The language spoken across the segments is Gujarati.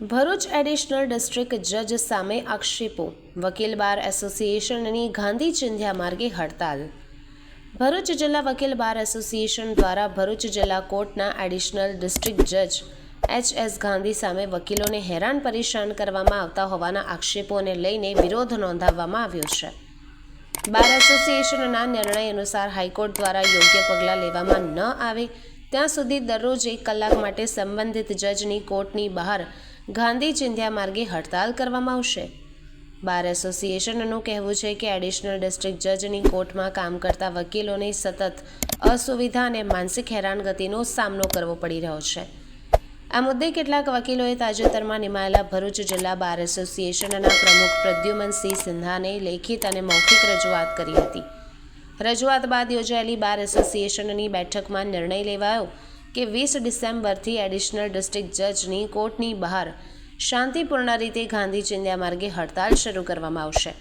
ભરૂચ એડિશનલ ડિસ્ટ્રિક્ટ જજ સામે આક્ષેપો. વકીલ બાર એસોસિએશનની ગાંધી ચિંધ્યા માર્ગે હડતાલ. ભરૂચ જિલ્લા વકીલ બાર એસોસિએશન દ્વારા ભરૂચ જિલ્લા કોર્ટના એડિશનલ ડિસ્ટ્રિક્ટ જજ એચ એસ ગાંધી સામે વકીલોને હેરાન પરેશાન કરવામાં આવતા હોવાના આક્ષેપોને લઈને વિરોધ નોંધાવવામાં આવ્યો છે. બાર એસોસિએશનના નિર્ણય અનુસાર હાઈકોર્ટ દ્વારા યોગ્ય પગલાં લેવામાં ન આવે, ત્યાં સુધી દરરોજ એક કલાક માટે સંબંધિત જજની કોર્ટની બહાર ગાંધી ચિંધ્યા માર્ગે હડતાલ કરવામાં આવશે. બાર એસોસિએશનનું કહેવું છે કે એડિશનલ ડિસ્ટ્રિક્ટ જજની કોર્ટમાં કામ કરતા વકીલોને સતત અસુવિધા અને માનસિક હેરાનગતિનો સામનો કરવો પડી રહ્યો છે. આ મુદ્દે કેટલાક વકીલોએ તાજેતરમાં નિમાયેલા ભરૂચ જિલ્લા બાર એસોસિએશનના પ્રમુખ પ્રદ્યુમનસિંહ સિન્હાને લેખિત અને મૌખિક રજૂઆત કરી હતી. રજૂઆત બાદ યોજાયેલી બાર એસોસિએશનની બેઠકમાં નિર્ણય લેવાયો. કે વીસ ડિસેમ્બરથી એડિશનલ ડિસ્ટ્રિક્ટ જજની કોર્ટની બહાર શાંતિપૂર્ણ રીતે ગાંધી ચિંધ્યા માર્ગે હડતાલ શરૂ કરવામાં આવશે.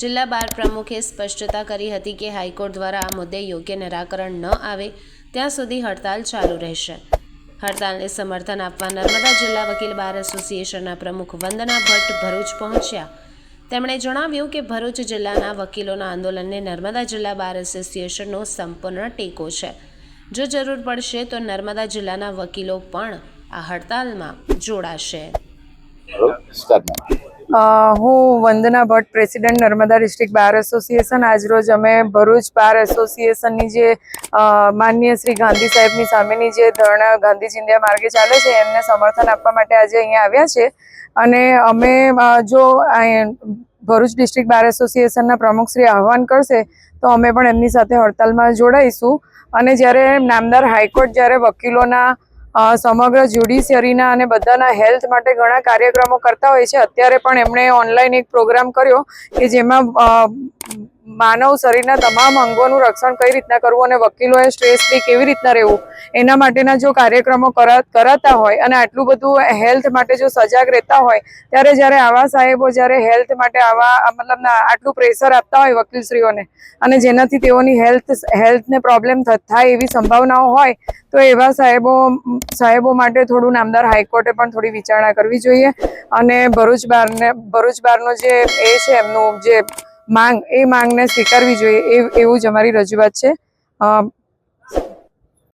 જિલ્લા બાર પ્રમુખે સ્પષ્ટતા કરી હતી કે હાઈકોર્ટ દ્વારા આ મુદ્દે યોગ્ય નિરાકરણ ન આવે ત્યાં સુધી હડતાલ ચાલુ રહેશે. હડતાલને સમર્થન આપવા નર્મદા જિલ્લા વકીલ બાર એસોસિએશનના પ્રમુખ વંદના ભટ્ટ ભરૂચ પહોંચ્યા. તેમણે જણાવ્યું કે ભરૂચ જિલ્લાના વકીલોના આંદોલનને નર્મદા જિલ્લા બાર એસોસિએશનનો સંપૂર્ણ ટેકો છે. જો જરૂર પડશે તો નર્મદા જિલ્લાના વકીલો પણ આ હડતાલમાં જોડાશે. હું Vandana Bhatt president Narmada district bar association. આજરોજ અમે ભરૂચ બાર એસોસિએશનની જે માનનીય શ્રી ગાંધી સાહેબની સામેની જે ધરણા ગાંધી ચિંધ્યા માર્ગે ચાલે છે એમને સમર્થન આપવા માટે આજે અહીંયા આવ્યા છે. અને અમે જો ભરૂચ ડિસ્ટ્રિક્ટ બાર એસોસિએશનના પ્રમુખ શ્રી આહવાન કરશે તો અમે પણ એમની સાથે હડતાલમાં જોડાઈશું. અને જ્યારે નામદાર હાઈકોર્ટ જ્યારે વકીલોના સમગ્ર જ્યુડિશિયરીના અને બધાના હેલ્થ માટે ઘણા કાર્યક્રમો કરતા હોય છે, અત્યારે પણ એમણે ઓનલાઈન એક પ્રોગ્રામ કર્યો કે જેમાં માનવ શરીરના તમામ અંગોનું રક્ષણ કઈ રીતના કરવું અને વકીલોએ સ્ટ્રેસ ફ્રી કેવી રીતના રહેવું. એના માટેના જો કાર્યક્રમો કરા, કરાતા હોય અને આટલું બધું હેલ્થ માટે જો સજાગ રહેતા હોય, ત્યારે જ્યારે આવા સાહેબો જ્યારે હેલ્થ માટે આવા મતલબ આટલું પ્રેશર આપતા હોય વકીલશ્રીઓને અને જેનાથી તેઓની હેલ્થ, હેલ્થને પ્રોબ્લેમ થાય એવી સંભાવનાઓ હોય, તો એવા સાહેબો સાહેબો માટે થોડું નામદાર હાઈકોર્ટે પણ થોડી વિચારણા કરવી જોઈએ. અને ભરૂચ બારને, ભરૂચ બારનો જે એ છે એમનું જે માંગ, એ માંગને સ્વીકારવી જોઈએ, એ, એવું જ અમારી રજૂઆત છે.